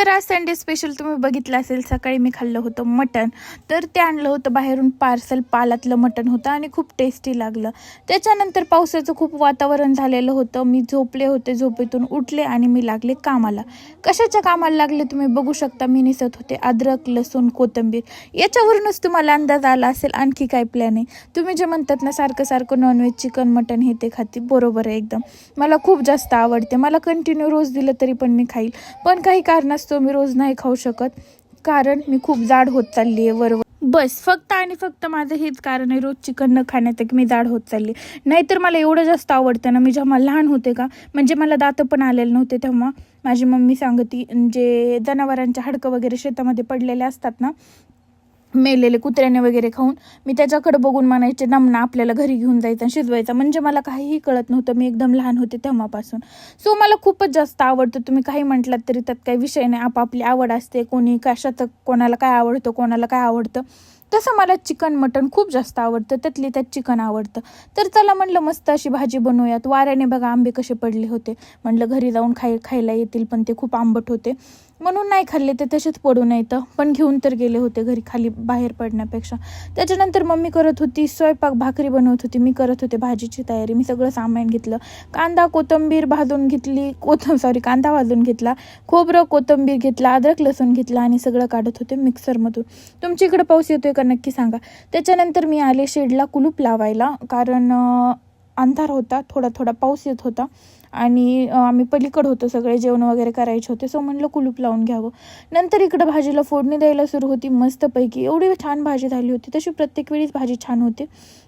तर आज Sunday special तुम्ही बघितलं असेल सकाळी मी खाल्लं होतं मटण. तर ते आणलं होतं बाहेरून पार्सल पालातलं मटण होतं आणि खूप टेस्टी लागलं. त्याच्यानंतर पावसाचं खूप वातावरण झालेलं होतं. मी झोपले होते झोपेतून उठले आणि मी लागले कामाला. कशाच्या कामाला लागले तुम्ही बघू शकता. मी निसत होते. अद्रक लसूण कोथिंबीर. याच्यावरूनच तुम्हाला अंदाज आला असेल आणखी काय प्लॅन आहे. तुम्ही जे म्हणतात ना सारखं सारखं नॉनव्हेज चिकन मटन हे ते खाते. बरोबर आहे एकदम. मला खूप जास्त आवडते. मला कंटिन्यू रोज दिलं तरी पण मी खाईल. पण काही कारणास्तव मी रोज नाही खाऊ शकत. कारण मी खूप जाड होत चालली आहे वरवर. बस फक्त आणि फक्त माझं हेच कारण आहे रोज चिकन न खाण्यात की मी जाड होत चालली. नाहीतर मला एवढं जास्त आवडतं ना मी जेव्हा लहान होते का म्हणजे मला दातं पण आलेले नव्हते तेव्हा. माझी मम्मी सांगती जे जनावरांच्या हाडकं वगैरे शेतामध्ये पडलेले असतात ना मेलेले कुत्र्याने वगैरे खाऊन मी त्याच्याकडे बघून म्हणायचे नमना आपल्याला घरी घेऊन जायचं आणि शिजवायचं. म्हणजे मला काहीही कळत नव्हतं. मी एकदम लहान होते तेव्हापासून. सो मला खूपच जास्त आवडतं. तुम्ही काही म्हटलात तरी त्यात काही विषय नाही. आपापली आवड असते. कोणी कशात कोणाला काय आवडतं कोणाला काय आवडतं. तसं मला चिकन मटन खूप जास्त आवडतं. त्यातली त्यात चिकन आवडतं. तर चला म्हणलं मस्त अशी भाजी बनवूयात. वाऱ्याने बघा आंबे कसे पडले होते. म्हणलं घरी जाऊन खाय खायला येतील पण ते खूप आंबट होते. म्हणून नाही खाल्ले ते तसेच पडून येतं पण घेऊन तर गेले होते घरी खाली बाहेर पडण्यापेक्षा. त्याच्यानंतर मम्मी करत होती स्वयंपाक भाकरी बनवत होती. मी करत होते भाजीची तयारी. मी सगळं सामान घेतलं. कांदा कोथिंबीर भाजून घेतली. कोथं सॉरी कांदा भाजून घेतला. खोबरं कोथिंबीर घेतला. अद्रक लसूण घेतला आणि सगळं काढत होते मिक्सरमधून. तुमच्या इकडं पाऊस येतोय का नक्की सांगा. त्याच्यानंतर मी आले शेडला कुलूप लावायला. कारण अंधार होता थोडा थोडा पाऊस येत होता आणि आम्ही पलीकडं होतो सगळे जेवण वगैरे करायचे होते सो म्हणलं कुलूप लावून घ्यावं. नंतर इकडं भाजीला फोडणी द्यायला सुरू होती मस्तपैकी. एवढी छान भाजी झाली होती तशी प्रत्येक वेळीच भाजी छान होते.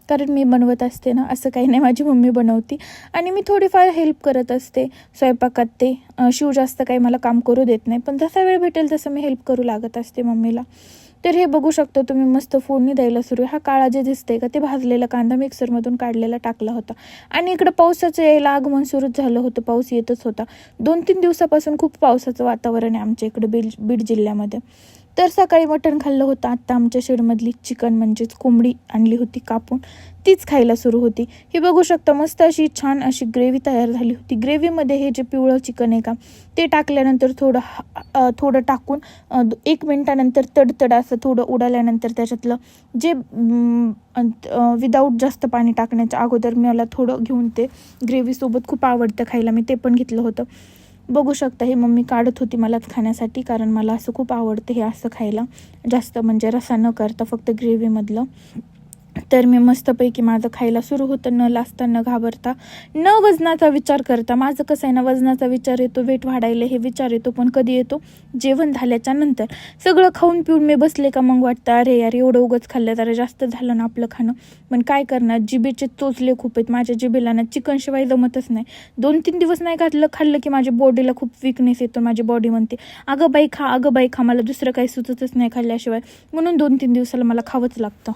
कारण मी बनवत असते ना असं काही नाही माझी मम्मी बनवती. आणि मी थोडीफार हेल्प करत असते स्वयंपाकात ते शिव जास्त काही मला काम करू देत नाही पण जसा वेळ भेटेल तसं मी हेल्प करू लागत असते मम्मीला. तर हे बघू शकता तुम्ही मस्त फोडणी द्यायला सुरू हा काळा जे दिसतंय का ते भाजलेला कांदा मिक्सरमधून काढलेला टाकला होता. आणि इकडं पावसाचं यायला आगमन सुरूच झालं होतं पाऊस येतच होता. दोन तीन दिवसापासून खूप पावसाचं वातावरण आहे आमच्या इकडं बीड बीड जिल्ह्यामध्ये. तर सकाळी मटण खाल्लं होतं. आत्ता आमच्या शेडमधली चिकन म्हणजेच कोंबडी आणली होती कापून. तीच खायला सुरू होती. हे बघू शकता मस्त अशी छान अशी ग्रेव्ही तयार झाली होती. ग्रेव्हीमध्ये हे जे पिवळं चिकन आहे का ते टाकल्यानंतर थोडं थोडं टाकून एक मिनटानंतर तडतड असं थोडं उडाल्यानंतर त्याच्यातलं जे विदाऊट जास्त पाणी टाकण्याच्या अगोदर मला थोडं घेऊन ते ग्रेव्हीसोबत खूप आवडतं खायला. मी ते पण घेतलं होतं. बघू शकता हे मम्मी काढत होती मला खाण्यासाठी कारण मला असं खूप आवडतं हे असं खायला. जास्त म्हणजे रसा न करता फक्त ग्रेव्हीमधलं तर मी मस्तपैकी माझं खायला सुरू होतं. न लाजता न घाबरता न वजनाचा विचार करता. माझं कसं आहे ना वजनाचा विचार येतो वेट वाढायला हे विचार येतो पण कधी येतो? जेवण झाल्याच्यानंतर. सगळं खाऊन पिऊन मी बसले का मग वाटतं अरे यार एवढं उगच खाल्लं तर जास्त झालं ना आपलं खाणं. पण काय करणार? जिबेचे चोचले खूप आहेत. माझ्या जिबेला ना चिकन शिवाय जमतच नाही. दोन तीन दिवस नाही घातलं खाल्लं की माझ्या बॉडीला खूप विकनेस येतो माझी बॉडी म्हणते अगं बाई खा अगं बाई खा मला दुसरं काही सुचतच नाही खाल्ल्याशिवाय. म्हणून दोन तीन दिवसाला मला खावंच लागतं.